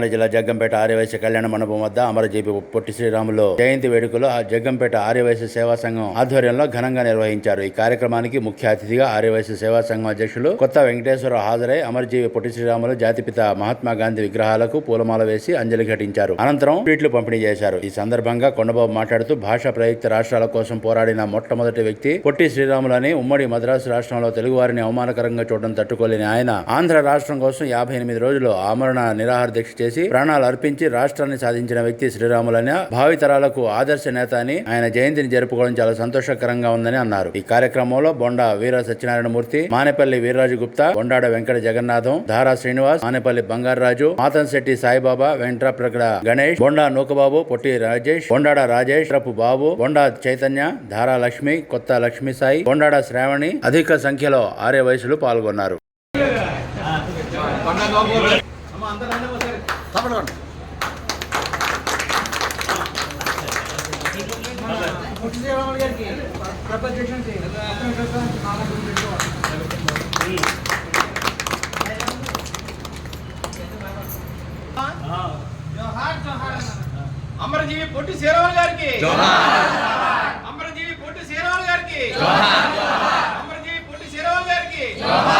కాకినాడ జిల్లా జగ్గంపేట ఆర్యవైశ్య కళ్యాణ మండపం వద్ద అమరజీవి పొట్టి శ్రీరాములు జయంతి వేడుకలు ఆ జగ్గంపేట ఆర్యవైశ్య సేవా సంఘం ఆధ్వర్యంలో ఘనంగా నిర్వహించారు. ఈ కార్యక్రమానికి ముఖ్య అతిథిగా ఆర్యవైశ్య సేవా సంఘం అధ్యక్షులు కొత్త వెంకటేశ్వరరావు హాజరై అమరజీవి పొట్టి శ్రీరాములు జాతిపిత మహాత్మా గాంధీ విగ్రహాలకు పూలమాల వేసి అంజలి ఘటించారు. అనంతరం ట్వీట్లు పంపిణీ చేశారు. ఈ సందర్భంగా కొండబాబు మాట్లాడుతూ భాష ప్రయుక్త రాష్ట్రాల కోసం పోరాడిన మొట్టమొదటి వ్యక్తి పొట్టి శ్రీరాములని ఉమ్మడి మద్రాసు రాష్ట్రంలో తెలుగువారిని అవమానకరంగా చూడడం తట్టుకోలేని ఆయన ఆంధ్ర రాష్ట్రం కోసం యాభై ఎనిమిది రోజులు ఆమరణ నిరాహార దీక్ష చేసి ప్రాణాలు అర్పించి రాష్ట్రాన్ని సాధించిన వ్యక్తి శ్రీరాములని భావితరాలకు ఆదర్శ నేత అని ఆయన జయంతిని జరుపుకోవడం చాలా సంతోషకరంగా ఉందని అన్నారు. ఈ కార్యక్రమంలో బొండా వీర సత్యనారాయణమూర్తి మానేపల్లి వీర్రాజు గుప్తా బొండాడ వెంకట జగన్నాథం ధారా శ్రీనివాస్ మానేపల్లి బంగారాజు మాతంశెట్టి సాయిబాబా వెంట్రప్రగడ గణేష్ బొండా నూకబాబు పొట్టి రాజేష్ బొండాడ రాజేష్ రపు బాబు బొండా చైతన్య ధారా లక్ష్మి కొత్త లక్ష్మి సాయి బొండాడ శ్రావణి అధిక సంఖ్యలో ఆర్య వయసులు పాల్గొన్నారు. అమరజీవి పొట్టి శ్రీరాములు గారికి. అమరజీవి పొట్టి శ్రీరాములు గారికి. అమరజీవి పొట్టి శ్రీరాములు గారికి. జాతి పిత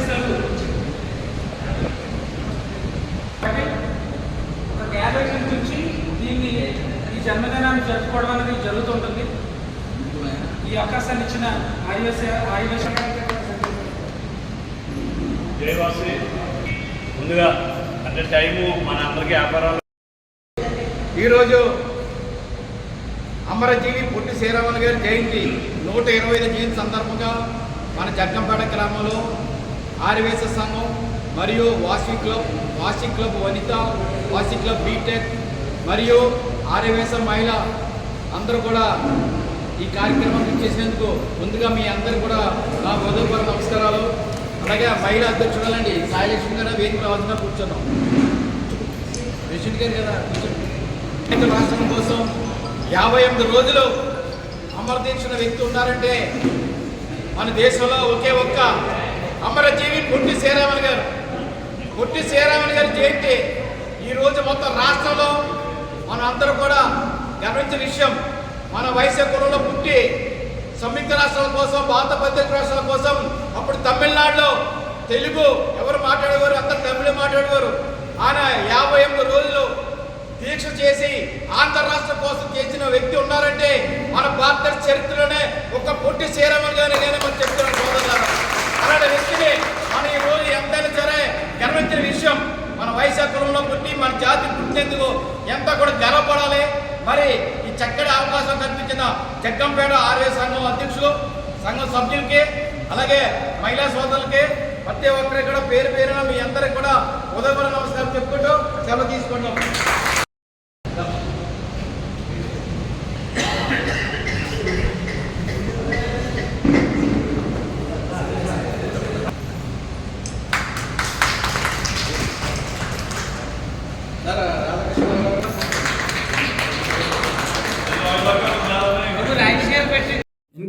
జన్మదినాన్ని జరుపుకోవడం అనేది జరుగుతుంటుంది. ఈ అవకాశాన్ని ఇచ్చిన జయవాసి ముందుగా అంటే టైము మన అందరికీ వ్యాపారాలు. ఈరోజు అమరజీవి పొట్టి శ్రీరాములు గారి జయంతి నూట ఇరవై ఐదు జయంతి సందర్భంగా మన జగ్గంపేట గ్రామంలో ఆర్యవేశ సంఘం మరియు Vasavi club Vasavi club Vanitha Vasavi club B Tech మరియు ఆర్యవేశ మహిళ అందరూ కూడా ఈ కార్యక్రమం చేసినందుకు ముందుగా మీ అందరు కూడా నా హృదయపూర్వ నమస్కారాలు. అలాగే ఆ మహిళా అధ్యక్షురాలండి సాయిలక్ష్మి గారు వేదిక రావాల్సిన కూర్చున్నాం. ప్రెసిడెంట్ గారు కదా కూర్చోండి. రైతు రాష్ట్రం కోసం యాభై ఎనిమిది రోజులు అమరదీక్షణ వ్యక్తి ఉన్నారంటే మన దేశంలో ఒకే ఒక్క అమరజీవి పొట్టి శ్రీరామన్ గారు. పొట్టి శ్రీరామన్ గారి జయంతి ఈ రోజు మొత్తం రాష్ట్రంలో గమనించిన విషయం మన వైశ్య కులంలో పుట్టి సంయుక్త రాష్ట్రాల కోసం భారత ప్రత్యేక రాష్ట్రాల కోసం అప్పుడు తమిళనాడులో తెలుగు ఎవరు మాట్లాడేవారు? అందరు తమిళ మాట్లాడేవారు. ఆయన యాభై ఎనిమిది రోజులు దీక్ష చేసి ఆంధ్ర రాష్ట్రం కోసం చేసిన వ్యక్తి ఉన్నారంటే మన భారత చరిత్రలోనే ఒక పొట్టి శ్రీరామన్ గారి నేను మనం చెప్తున్నాను సోదరులారా. అలాంటి వ్యక్తిని మన ఈ రోజు ఎంతైనా సరే గర్వించిన విషయం మన వైశాఖ కులంలో పుట్టి మన జాతి పుట్టినందుకు ఎంత కూడా గర్వ అవకాశం జగ్గంపేట ఆర్య సంఘం అధ్యక్షులు సంఘం సభ్యులకి అలాగే మహిళా సోదరులకి ప్రతి ఒక్కరికి కూడా పేరు పేరున మీ అందరికి కూడా ఉదయపూర్వ నమస్కారం చెప్పుకుంటూ సెలవు తీసుకుంటాం